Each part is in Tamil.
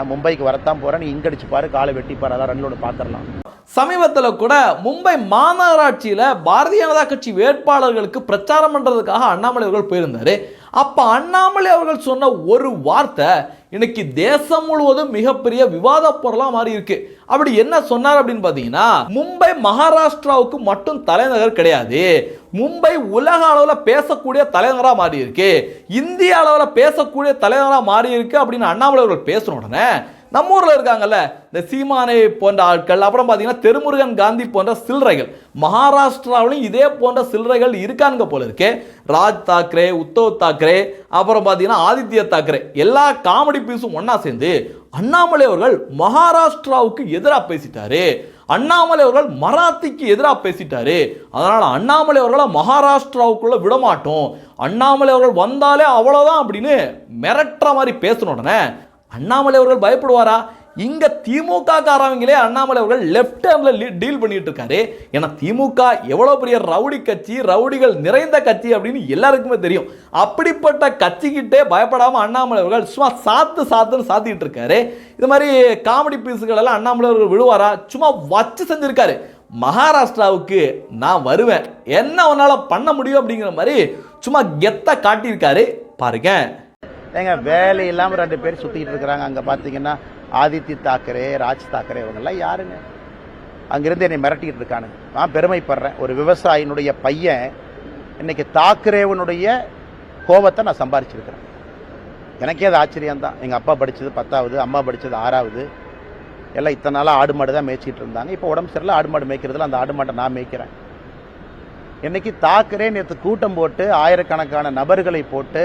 நான் மும்பைக்கு வரத்தான் போகிறேன் நீ இங்கடிச்சு பாரு காலை வெட்டி அதான் ரன்லோடு பார்த்துடலாம் சமீபத்தில் கூட மும்பை மாநகராட்சியில் பாரதிய ஜனதா கட்சி வேட்பாளர்களுக்கு பிரச்சாரம் பண்ணுறதுக்காக அண்ணாமலை அவர்கள் போயிருந்தாரு. அப்போ அண்ணாமலை அவர்கள் சொன்ன ஒரு வார்த்தை இன்னைக்கு தேசம் முழுவதும் மிகப்பெரிய விவாத பொருளாக மாறி இருக்குது அப்படி என்ன சொன்னார் அப்படின்னு பார்த்தீங்கன்னா மும்பை மகாராஷ்டிராவுக்கு மட்டும் தலைநகர் கிடையாது. மும்பை உலக அளவில் பேசக்கூடிய தலைநகராக மாறி இருக்கு இந்திய அளவில் பேசக்கூடிய தலைநகராக மாறி இருக்கு அப்படின்னு அண்ணாமலை அவர்கள் பேசின உடனே நம்ம ஊரில் இருக்காங்கல்ல இந்த சீமானை போன்ற ஆட்கள் அப்புறம் பார்த்தீங்கன்னா தெருமுருகன் காந்தி போன்ற சில்லறைகள் மகாராஷ்டிராவிலும் இதே போன்ற சில்லறைகள் இருக்கானுங்க போல இருக்கு. ராஜ் தாக்கரே உத்தவ் தாக்கரே அப்புறம் பார்த்தீங்கன்னா ஆதித்ய தாக்கரே எல்லா காமெடி பீஸும் ஒன்றா சேர்ந்து அண்ணாமலை அவர்கள் மகாராஷ்டிராவுக்கு எதிராக பேசிட்டாரு. அண்ணாமலை அவர்கள் மராத்திக்கு எதிராக பேசிட்டாரு. அதனால் அண்ணாமலை அவர்களை மகாராஷ்டிராவுக்குள்ளே விடமாட்டோம் அண்ணாமலை அவர்கள் வந்தாலே அவ்வளோதான் அப்படின்னு மிரட்டுற மாதிரி பேசின உடனே. அண்ணாமலை அவர்கள் பயப்படுவாரா? இங்கே திமுக காரவங்களே அண்ணாமலை அவர்கள் லெஃப்ட் ஹேண்டில் டீல் பண்ணிட்டு இருக்காரு ஏன்னா திமுக எவ்வளோ பெரிய ரவுடி கட்சி ரவுடிகள் நிறைந்த கட்சி அப்படின்னு எல்லாருக்குமே தெரியும். அப்படிப்பட்ட கட்சிக்கிட்டே பயப்படாமல் அண்ணாமலை அவர்கள் சும்மா சாத்து சாத்துன்னு சாத்திட்டு இருக்காரு இது மாதிரி காமெடி பீஸுகள் எல்லாம் அண்ணாமலை அவர்கள் விழுவாரா? சும்மா வச்சு செஞ்சிருக்காரு. மகாராஷ்டிராவுக்கு நான் வருவேன். என்ன உன்னால பண்ண முடியும் அப்படிங்கிற மாதிரி சும்மா கெத்த காட்டியிருக்காரு. பாருங்க. ஏங்க வேலை இல்லாமல் ரெண்டு பேர் சுற்றிக்கிட்டு இருக்கிறாங்க. அங்கே பார்த்தீங்கன்னா ஆதித்ய தாக்கரே ராஜ் தாக்கரே இவங்கெல்லாம் யாருங்க? அங்கேருந்து என்னை மிரட்டிகிட்டு இருக்கானுங்க நான் பெருமைப்படுறேன். ஒரு விவசாயினுடைய பையன் இன்னைக்கு தாக்கரேவனுடைய கோபத்தை நான் சம்பாரிச்சிருக்கிறேன். எனக்கே அது ஆச்சரியம்தான். எங்கள் அப்பா படித்தது பத்தாவது அம்மா படித்தது ஆறாவது. எல்லாம் இத்தனை நாளாக ஆடு மாடு தான் மேய்ச்சிட்டு இருந்தாங்க. இப்போ உடம்பு சரியில்லை ஆடு மாடு மேய்க்கிறதுல அந்த ஆடு மாட்டை நான் மேய்க்கிறேன். இன்னைக்கு தாக்கரே நேற்று கூட்டம் போட்டு ஆயிரக்கணக்கான நபர்களை போட்டு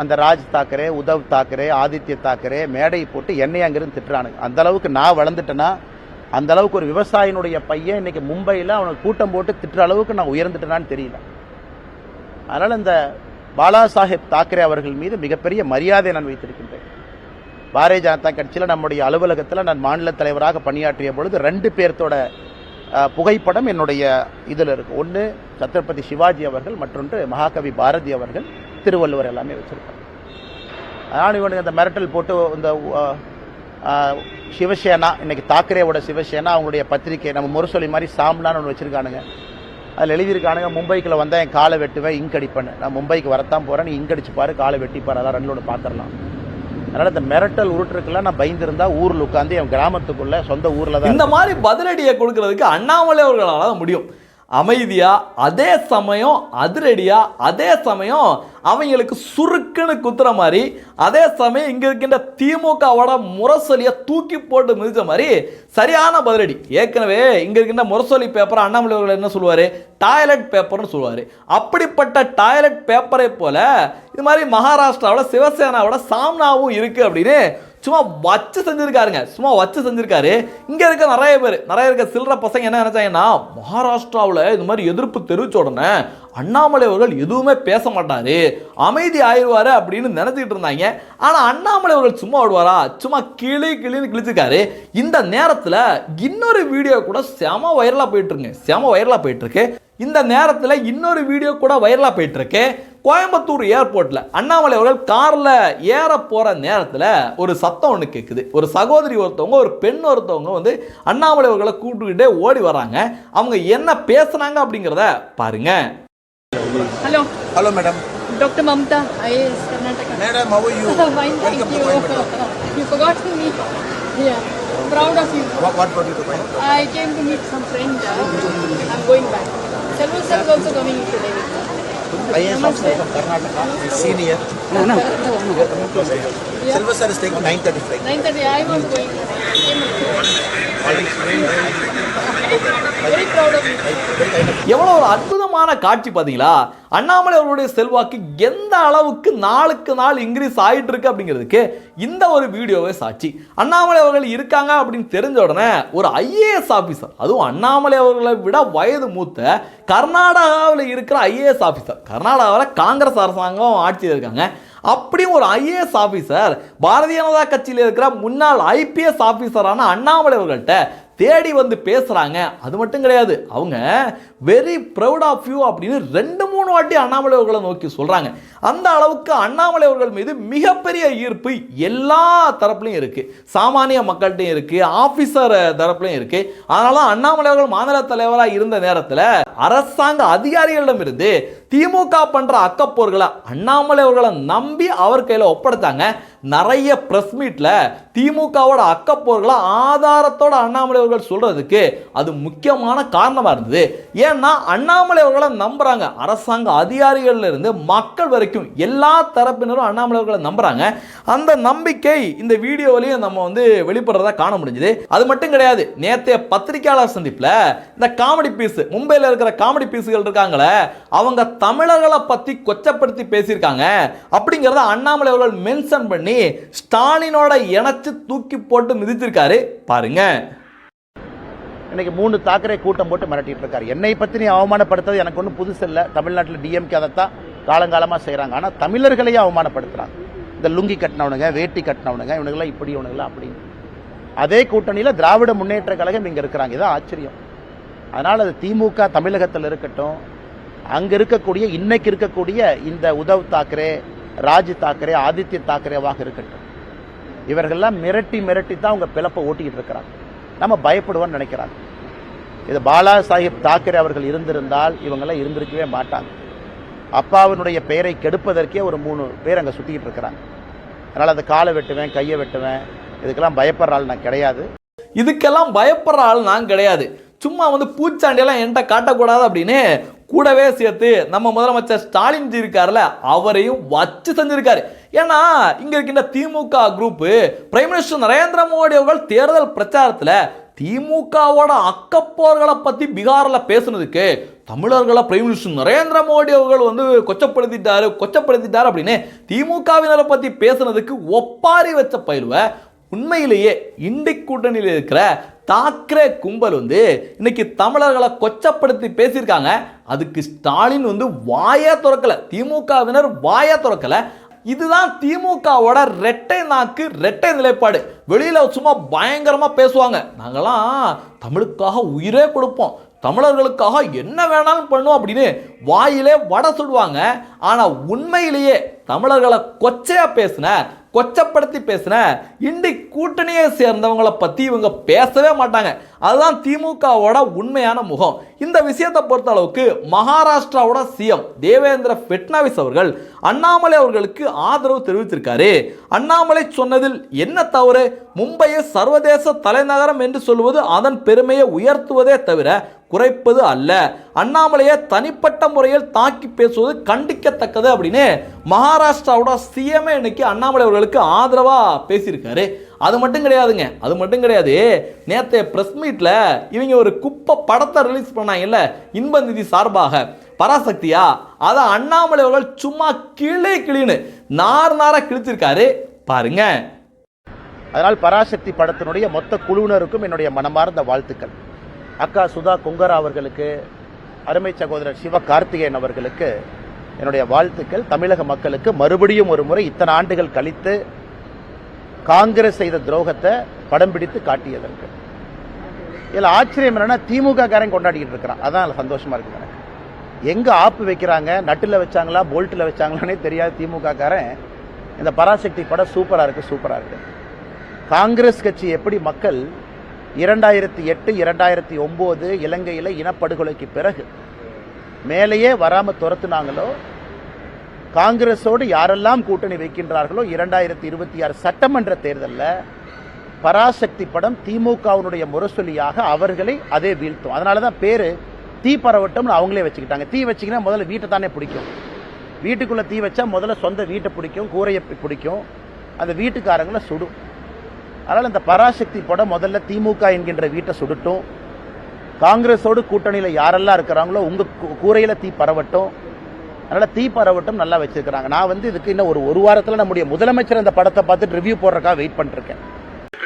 அந்த ராஜ் தாக்கரே உதவ் தாக்கரே ஆதித்ய தாக்கரே மேடை போட்டு என்னை அங்கிருந்து திட்டுறானுங்க அந்த அளவுக்கு நான் வளர்ந்துட்டேன்னா அந்த அளவுக்கு ஒரு விவசாயினுடைய பையன் இன்னைக்கு மும்பையில் அவனுக்கு கூட்டம் போட்டு திட்டுற அளவுக்கு நான் உயர்ந்துட்டேனான்னு தெரியல. அதனால் இந்த பாலா சாஹேப் தாக்கரே அவர்கள் மீது மிகப்பெரிய மரியாதை நான் வைத்திருக்கின்றேன். பாரதிய ஜனதா கட்சியில் நம்முடைய அலுவலகத்தில் நான் மாநில தலைவராக பணியாற்றிய பொழுது ரெண்டு பேர்த்தோட புகைப்படம் என்னுடைய இதில் இருக்கு. ஒன்று சத்ரபதி சிவாஜி அவர்கள் மற்றொன்று மகாகவி பாரதி அவர்கள். திருவள்ளுவர் எல்லாமே வச்சுருப்பாங்க. அதனால் இவனுக்கு அந்த மிரட்டல் போட்டு இந்த சிவசேனா இன்னைக்கு தாக்கரேவோட சிவசேனா அவங்களுடைய பத்திரிகை நம்ம முரசொலி மாதிரி சாம்லான்னு ஒன்று வச்சுருக்கானுங்க. அதில் எழுதியிருக்கானுங்க மும்பைக்குள்ள வந்தால் என் காலை வெட்டுவேன் இங்க் நான் மும்பைக்கு வரத்தான் போகிறேன் நீ இங்க் பாரு காலை வெட்டிப்பார் அதான் ரன்லோடு பார்த்துடலாம் அதனால் இந்த மிரட்டல் உருட்டுருக்கெல்லாம் நான் பயந்துருந்தா ஊரில் உட்காந்து என் கிராமத்துக்குள்ள சொந்த ஊரில் தான் இந்த மாதிரி பதிலடியை கொடுக்கறதுக்கு அண்ணாமலை அவர்களால் தான் முடியும். அமைதியாக அதே சமயம் அதிரடியாக அதே சமயம் அவங்களுக்கு சுருக்குன்னு குத்துற மாதிரி அதே சமயம் இங்கே இருக்கின்ற திமுகவோட முரசொலியை தூக்கி போட்டு மிதித்த மாதிரி சரியான பதிலடி. ஏற்கனவே இங்கே இருக்கின்ற முரசொலி பேப்பர் அண்ணாமலை அவர்கள் என்ன சொல்லுவார்? டாய்லெட் பேப்பர்னு சொல்லுவார். அப்படிப்பட்ட டாய்லெட் பேப்பரை போல இது மாதிரி மகாராஷ்டிராவோட சிவசேனாவோட சாம்னாவும் இருக்குது அப்படின்னு சும்மா வச்சு செஞ்சுருக்காருங்க. சும்மா வச்சு செஞ்சுருக்காரு. இங்கே இருக்க நிறைய பேர் நிறைய இருக்க சில்லற பசங்க என்ன நினச்சாங்கன்னா மகாராஷ்டிராவில் இது மாதிரி எதிர்ப்பு தெரிவிச்ச உடனே அண்ணாமலை அவர்கள் எதுவுமே பேச மாட்டார். அமைதி ஆயிடுவார் அப்படின்னு நினச்சிக்கிட்டு இருந்தாங்க. ஆனால் அண்ணாமலை அவர்கள் சும்மா விடுவாரா? சும்மா கிளி கிளின்னு கிழிச்சிருக்காரு. இந்த நேரத்தில் இன்னொரு வீடியோ கூட செம வைரலாக போயிட்டுருங்க செம வைரலாக போயிட்டுருக்கு இந்த நேரத்தில் இன்னொரு வீடியோ கூட வைரலாக போயிட்டுருக்கு கோயம்புத்தூர் ஏர்போர்ட்டில் அண்ணாமலை அவர்கள் காரில் ஏற போகிற நேரத்தில் ஒரு சத்தம் ஒன்று கேட்குது ஒரு சகோதரி ஒருத்தவங்க ஒரு பெண் ஒருத்தவங்க வந்து அண்ணாமலை அவர்களை கூப்பிட்டுக்கிட்டே ஓடி வராங்க அவங்க என்ன பேசுனாங்க அப்படிங்கிறத பாருங்க. Mamta, IAS Karnataka. Madam, how are you? Fine, thank Welcome to you. Coimbatore. you forgot me. Yeah, proud of you. What, what brought you to Coimbatore? I came to meet some friend. Uh, I'm going back. Selva sir is also coming today. IAS officer from Karnataka, senior. No, no. Silver sir is taking 9:30 flight. 9.30, I was going. I came Very proud of you. எவ்வளோ ஒரு அற்புதமான காட்சி பார்த்தீங்களா? அண்ணாமலை அவருடைய செல்வாக்கு எந்த அளவுக்கு நாளுக்கு நாள் இன்க்ரீஸ் ஆகிட்டு இருக்கு அப்படிங்கிறதுக்கு இந்த ஒரு வீடியோவே சாட்சி. அண்ணாமலை அவர்கள் இருக்காங்க அப்படின்னு தெரிஞ்ச உடனே ஒரு ஐஏஎஸ் ஆஃபீஸர் அதுவும் அண்ணாமலை அவர்களை விட வயது மூத்த கர்நாடகாவில் இருக்கிற ஐஏஎஸ் ஆஃபீஸர் கர்நாடகாவில் காங்கிரஸ் அரசாங்கம் ஆட்சியில் இருக்காங்க. அப்படியும் ஒரு ஐஏஎஸ் ஆஃபீஸர் பாரதிய ஜனதா கட்சியில் இருக்கிற முன்னாள் ஐபிஎஸ் ஆஃபீஸரான அண்ணாமலை அவர்கள்ட்ட தேடி வந்து பேசுகிறாங்க அது மட்டும் கிடையாது. அவங்க வெரி ப்ரௌட் ஆஃப் யூ அப்படின்னு ரெண்டு மூணு வாட்டி அண்ணாமலை அவர்களை நோக்கி சொல்கிறாங்க அந்த அளவுக்கு அண்ணாமலை அவர்கள் மீது மிகப்பெரிய ஈர்ப்பு எல்லா தரப்புலையும் இருக்குது சாமானிய மக்கள்கிட்டையும் இருக்குது ஆஃபீஸர் தரப்புலையும் இருக்குது அதனால அண்ணாமலை அவர்கள் மாநில தலைவராக இருந்த நேரத்தில் அரசாங்க அதிகாரிகளிடம் இருந்து திமுக பண்ணுற அக்கப்போர்களை அண்ணாமலை அவர்களை நம்பி அவர் கையில் ஒப்படைத்தாங்க. நிறைய ப்ரெஸ் மீட்டில் திமுகவோட அக்கப்போர்களை ஆதாரத்தோட அண்ணாமலை அவர்கள் சொல்கிறதுக்கு அது முக்கியமான காரணமாக இருந்தது. ஏன்னா அண்ணாமலை அவர்களை நம்புகிறாங்க அரசாங்க அதிகாரிகள்லேருந்து மக்கள் வரைக்கும் எல்லா தரப்பினரும் அண்ணாமலை அவர்களை நம்புகிறாங்க அந்த நம்பிக்கை இந்த வீடியோவிலையும் நம்ம வந்து வெளிப்படுறதா காண முடிஞ்சது. அது மட்டும் கிடையாது நேற்றைய பத்திரிகையாளர் சந்திப்பில் இந்த காமெடி பீஸ் மும்பையில் இருக்கிற காமெடி பீஸுகள் இருக்காங்களே அவங்க தமிழர்களை பற்றி கொச்சப்படுத்தி பேசியிருக்காங்க. அப்படிங்கிறத அண்ணாமலை அவர்கள் மென்ஷன் பண்ணி ஸ்டாலினோட இணைச்சு தூக்கி போட்டு மிதிச்சிருக்காரு. பாருங்க. இன்னைக்கு மூணு தாக்கரே கூட்டம் போட்டு மிரட்டிட்டு இருக்காரு. என்னை பற்றி நீ அவமானப்படுத்துறது எனக்கு ஒன்றும் புதுசு இல்லை. தமிழ்நாட்டில் டிஎம்கே அதைத்தான் காலங்காலமாக செய்கிறாங்க ஆனால் தமிழர்களையே அவமானப்படுத்துகிறாங்க இந்த லுங்கி கட்டினவனுங்க வேட்டி கட்டினவனுங்க இவனுங்களாம் இப்படி இவனுங்களாம் அப்படின்னு. அதே கூட்டணியில் திராவிட முன்னேற்ற கழகம் இங்கே இருக்கிறாங்க. இதான் ஆச்சரியம். அதனால் அது திமுக தமிழகத்தில் இருக்கட்டும் அங்கே இருக்கக்கூடிய இன்னைக்கு இருக்கக்கூடிய இந்த உதவ் தாக்கரே ராஜ் தாக்கரே ஆதித்ய தாக்கரேவாக இருக்கட்டும். இவர்கள்லாம் மிரட்டி மிரட்டி தான் அவங்க பிழப்பை ஓட்டிக்கிட்டு இருக்கிறாங்க. நம்ம பயப்படுவோம்னு நினைக்கிறாங்க. இது பாலா சாஹிப் தாக்கரே அவர்கள் இருந்திருந்தால் இவங்கெல்லாம் இருந்திருக்கவே மாட்டாங்க. அப்பாவினுடைய பெயரை கெடுப்பதற்கே ஒரு மூணு பேர் அங்கே சுற்றிக்கிட்டு இருக்கிறாங்க. அதனால் அந்த காலை வெட்டுவேன் கையை வெட்டுவேன். இதுக்கெல்லாம் பயப்படுற ஆள் நான் கிடையாது. இதுக்கெல்லாம் பயப்படுற ஆள் நான் கிடையாது. சும்மா வந்து பூச்சாண்டியெல்லாம் என்கிட்ட காட்டக்கூடாது அப்படின்னு கூடவே சேர்த்து நம்ம முதலமைச்சர் ஸ்டாலின் ஜி இருக்கார்ல அவரையும் வச்சு செஞ்சிருக்காரு. ஏன்னா இங்க இருக்கின்ற DMK group prime minister Narendra Modi அவர்கள் தேர்தல் பிரச்சாரத்துல திமுகவோட அக்கப்போர்களை பத்தி பீகார்ல பேசுனதுக்கு தமிழர்களை பிரைம் மினிஸ்டர் நரேந்திர மோடி அவர்கள் வந்து கொச்சப்படுத்திட்டாரு கொச்சப்படுத்திட்டாரு அப்படின்னு திமுகவினரை பத்தி பேசுனதுக்கு ஒப்பாரி வச்ச பயிலுவ உண்மையிலேயே இண்டி கூட்டணியில் இருக்கிற தாக்கரே கும்பல் வந்து இன்னைக்கு தமிழர்களை கொச்சப்படுத்தி பேசியிருக்காங்க. அதுக்கு ஸ்டாலின் வந்து வாயே திறக்கல. திமுகவினர் வாயே திறக்கல. இதுதான் திமுகவோட ரெட்டை நாக்கு ரெட்டை நிலைப்பாடு. வெளியில் சும்மா பயங்கரமாக பேசுவாங்க. நாங்களாம் தமிழுக்காக உயிரே கொடுப்போம். தமிழர்களுக்காக என்ன வேணாலும் பண்ணுவோம் அப்படின்னு வாயிலே வடை சுடுவாங்க. ஆனால் உண்மையிலேயே தமிழர்களை கொச்சையாக பேசின கொச்சப்படுத்தி பேசின இண்டி கூட்டணியை சேர்ந்தவங்களை பற்றி இவங்க பேசவே மாட்டாங்க. அதுதான் திமுகவோட உண்மையான முகம். இந்த விஷயத்தை பொறுத்த அளவுக்கு மகாராஷ்டிராவோட சிஎம் தேவேந்திர ஃபட்னாவிஸ் அவர்கள் அண்ணாமலை அவர்களுக்கு ஆதரவு தெரிவித்திருக்காரு. அண்ணாமலை சொன்னதில் என்ன தவறு? மும்பையை சர்வதேச தலைநகரம் என்று சொல்வது அதன் பெருமையை உயர்த்துவதே தவிர குறைப்பது அல்ல. அண்ணாமலையை தனிப்பட்ட முறையில் தாக்கி பேசுவது கண்டிக்கத்தக்கது அப்படின்னு மகாராஷ்டிராவோட சிஎம்ஏ இன்னைக்கு அண்ணாமலை அவர்களுக்கு ஆதரவாக பேசியிருக்காரு. அது மட்டும் கிடையாதுங்க. அது மட்டும் கிடையாது. நேற்றைய ப்ரெஸ் மீட்டில் இவங்க ஒரு குப்பை படத்தை ரிலீஸ் பண்ணாங்கல்ல இன்ப நிதி சார்பாக. பராசக்தியா? அதை அண்ணாமலை அவர்கள் சும்மா கிளே கிளின்னு நார் நாராக கிழிச்சிருக்காரு. பாருங்க. அதனால் பராசக்தி படத்தினுடைய மொத்த குழுவினருக்கும் என்னுடைய மனமார்ந்த வாழ்த்துக்கள். அக்கா சுதா குங்கரா அவர்களுக்கு அருமை சகோதரர் சிவ கார்த்திகேயன் அவர்களுக்கு என்னுடைய வாழ்த்துக்கள். தமிழக மக்களுக்கு மறுபடியும் ஒரு முறை இத்தனை ஆண்டுகள் கழித்து காங்கிரஸ் செய்த துரோகத்தை படம் பிடித்து காட்டியதற்கு. இதில் ஆச்சரியம் என்னன்னா திமுக காரன் கொண்டாடிக்கிட்டு இருக்கிறான். அதான் சந்தோஷமா இருக்கு எனக்கு. எங்க ஆப்பு வைக்கிறாங்க? நட்டுல வச்சாங்களா? போல்ட்டில் வச்சாங்களானே தெரியாது திமுக காரன் இந்த பராசக்தி படம் சூப்பரா இருக்கு சூப்பரா இருக்கு. காங்கிரஸ் கட்சி எப்படி மக்கள் இரண்டாயிரத்தி எட்டு இரண்டாயிரத்தி ஒம்பது இலங்கையில் இனப்படுகொலைக்கு பிறகு மேலேயே வராமல் துரத்துனாங்களோ காங்கிரஸோடு யாரெல்லாம் கூட்டணி வைக்கின்றார்களோ இரண்டாயிரத்தி இருபத்தி ஆறு சட்டமன்ற தேர்தலில் பராசக்தி படம் திமுகவினுடைய முரசொலியாக அவர்களை அதே வீழ்த்தும். அதனால தான் பேர் தீ பரவட்டம்னு அவங்களே வச்சுக்கிட்டாங்க. தீ வச்சிங்கன்னா முதல்ல வீட்டை தானே பிடிக்கும். வீட்டுக்குள்ளே தீ வச்சா முதல்ல சொந்த வீட்டை பிடிக்கும் கூரையை பிடிக்கும். அந்த வீட்டுக்காரங்களை சுடும். அதனால் இந்த பராசக்தி படம் முதல்ல திமுக என்கின்ற வீட்டை சுடட்டும். காங்கிரஸோடு கூட்டணியில் யாரெல்லாம் இருக்கிறாங்களோ உங்கள் கூரையில் தீ பரவட்டும். அதனால் தீ பரவட்டும் நல்லா வச்சிருக்கிறாங்க. நான் வந்து இதுக்கு இன்னும் ஒரு ஒரு வாரத்தில் நம்முடைய முதலமைச்சர் அந்த படத்தை பார்த்துட்டு ரிவ்யூ போடுறக்கா வெயிட் பண்ணிருக்கேன்.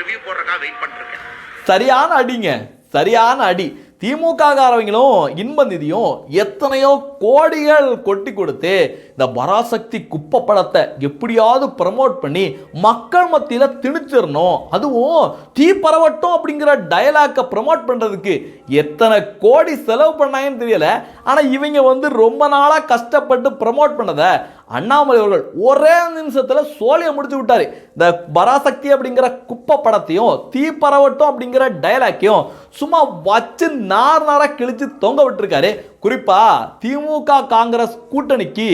ரிவ்யூ போடுறக்கா வெயிட் பண்ணிருக்கேன். சரியான அடிங்க. சரியான அடி. திமுககாரவங்களும் இன்ப நிதியும் எத்தனையோ கோடிகள் கொட்டி கொடுத்து இந்த பராசக்தி குப்பை படத்தை எப்படியாவது ப்ரமோட் பண்ணி மக்கள் மத்தியில் திணிச்சிடணும். அதுவும் தீ பரவட்டும் அப்படிங்கிற டயலாக்கை ப்ரமோட் பண்ணுறதுக்கு எத்தனை கோடி செலவு பண்ணாங்கன்னு தெரியல. ஆனால் இவங்க வந்து ரொம்ப நாளாக கஷ்டப்பட்டு ப்ரமோட் பண்ணதை அண்ணாமலை அவர்கள் ஒரே நிமிஷத்தில் சோழியை முடிச்சு விட்டாரு. இந்த பராசக்தி அப்படிங்கிற குப்பை படத்தையும் தீ பரவட்டும் அப்படிங்கிற டைலாக்கையும் சும்மா வச்சு நார் நாராக கிழிச்சு தொங்க விட்டுருக்காரு. குறிப்பா திமுக காங்கிரஸ் கூட்டணிக்கு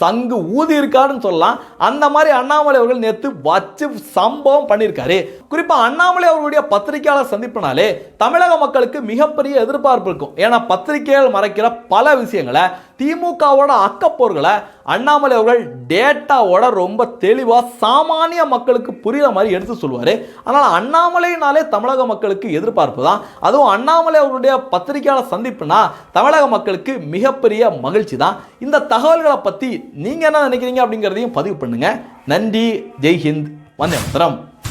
சங்கு ஊதி இருக்காருன்னு சொல்லலாம். அந்த மாதிரி அண்ணாமலை அவர்கள் நேற்று வச்சு சம்பவம் பண்ணியிருக்காரு குறிப்பாக அண்ணாமலை அவர்களுடைய பத்திரிகையாளர் சந்திப்பினாலே தமிழக மக்களுக்கு மிகப்பெரிய எதிர்பார்ப்பு இருக்கும். ஏன்னா பத்திரிகைகள் மறைக்கிற பல விஷயங்களை திமுகவோட அக்கப்போர்களை அண்ணாமலை அவர்கள் டேட்டாவோட ரொம்ப தெளிவாக சாமானிய மக்களுக்கு புரிகிற மாதிரி எடுத்து சொல்லுவார். ஆனால் அண்ணாமலைனாலே தமிழக மக்களுக்கு எதிர்பார்ப்பு தான். அதுவும் அண்ணாமலை அவருடைய பத்திரிகையாளர் சந்திப்புனா தமிழக மக்களுக்கு மிகப்பெரிய மகிழ்ச்சி தான். இந்த தகவல்களை பற்றி நீங்கள் என்ன நினைக்கிறீங்க அப்படிங்கிறதையும் பதிவு பண்ணுங்கள் நன்றி. ஜெய்ஹிந்த். வந்தே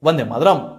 வந்தே மதுரம்.